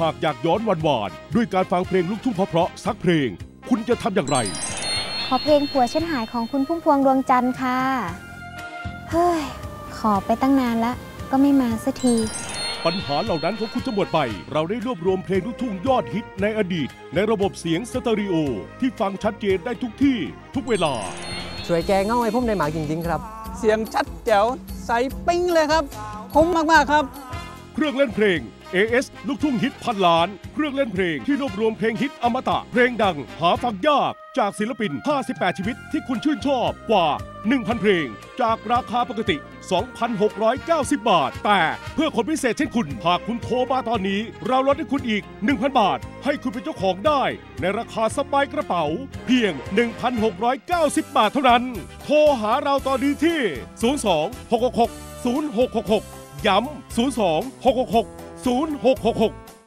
หากอยากย้อนวันวานๆด้วยการฟังเพลงลูกทุ่งเพราะๆสักเพลง คุณจะทำอย่างไร ขอเพลงผัวฉันหายของคุณพุ่มพวงดวงจันทร์ค่ะ เฮ้ย ขอไปตั้งนานละก็ไม่มาสักที ปัญหาเหล่านั้นของคุณจะหมดไป เราได้รวบรวมเพลงลูกทุ่งยอดฮิตในอดีต ในระบบเสียงสเตอริโอ ที่ฟังชัดเจนได้ทุกที่ ทุกเวลา ช่วยแก้เงาให้ผมได้หมากจริงๆครับ เสียงชัดแจ๋วใสปิ้งเลยครับคุ้มมากๆครับ เครื่องเล่นเพลง AS ลูกทุ่งฮิตพันล้าน เครื่องเล่นเพลงที่รวบรวมเพลงฮิตอมตะ เพลงดังหาฟังยากจากศิลปิน 58 ชีวิตที่คุณชื่นชอบกว่า 1,000 เพลง จากราคาปกติ 2,690 บาท แต่เพื่อคนพิเศษเช่นคุณ หากคุณโทรมาตอนนี้ เราลดให้คุณอีก 1,000 บาท ให้คุณเป็นเจ้าของได้ ในราคาสบายกระเป๋า เพียง 1,690 บาทเท่านั้น โทรหาเราตอนนี้ที่ 02 666 0666 ย้ำ 02 666 0666